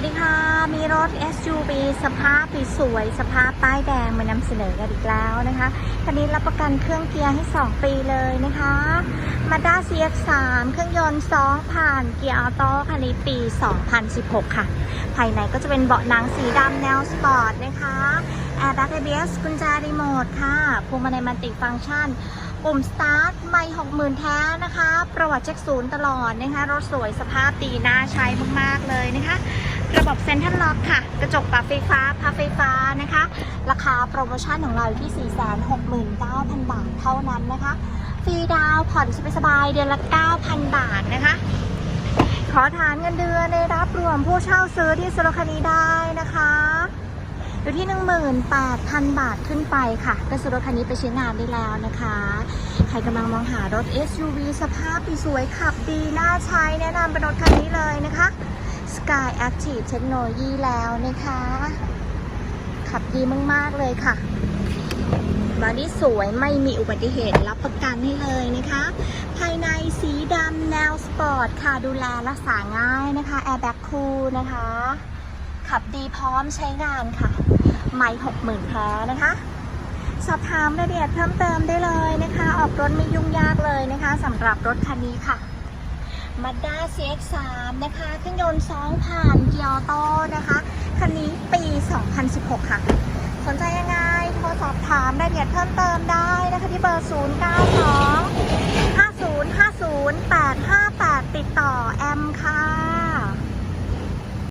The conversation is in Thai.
วัสดีค่ะ มีรถ SUV สภาพสวย สภาพป้ายแดงมานำเสนอกันอีกแล้วนะคะคันนี้รับประกันเครื่องเกียร์ให้ 2 ปีเลยนะคะ Mazda CX-3 เครื่องยนต์ 2 ผ่านเกียร์ออโต้คันนี้ปี 2016 ค่ะ ภายในก็จะเป็นเบาะหนังสีดำแนวสปอร์ตนะคะแอร์แบ็ก ABS กุญแจรีโมทค่ะพวงมาลัยมัลติฟังก์ชันปุ่มสตาร์ทไม่หกหมื่นแท้นะคะ ประวัติเช็คศูนย์ตลอดนะคะ รถสวยสภาพดีน่าใช้มาก ๆ เลยนะคะ ระบบเซ็นทรัลล็อกค่ะ กระจกปรับไฟฟ้าพับไฟฟ้านะคะ ราคาโปรโมชั่นของเราอยู่ที่ 469,000 บาทเท่านั้นนะคะ ฟรีดาวผ่อนสบายๆเดือนละ 9,000 บาทนะคะ ขอฐานเงินเดือนได้รับรวมผู้เช่าซื้อที่สุรคดีได้นะคะอยู่ที่ 18,000 บาทขึ้นไปค่ะก็ซื้อรถคันนี้ไปใช้งานได้แล้วนะคะ ใครกำลังมองหารถ SUV สภาพดีสวยขับดีน่าใช้แนะนำเป็นรถคันนี้เลยนะคะ Sky Active Technology แล้วนะคะ ขับดีมาก ๆ เลยค่ะบอดี้สวยไม่มีอุบัติเหตุรับประกันให้เลยนะคะ ภายในสีดำแนวสปอร์ตค่ะดูแลรักษาง่ายนะคะแอร์แบ็กคูลนะคะ ขับดีพร้อมใช้งานค่ะ ไม่หกหมื่นแท้นะคะ สอบถามรายละเอียดเพิ่มเติมได้เลยนะคะ ออกรถไม่ยุ่งยากเลยนะคะสำหรับรถคันนี้ค่ะ m a ด d a CX-3 นะคะ เครื่องยนต์2ผ่านเกียร์ออโต้นะคะ คันนี้ปี 2016 ค่ะ สนใจยังไง โทรสอบถามรายละเอียดเพิ่มเติมได้นะคะที่เบอร์ 092 5050 858 ติดต่อแอมค่ะ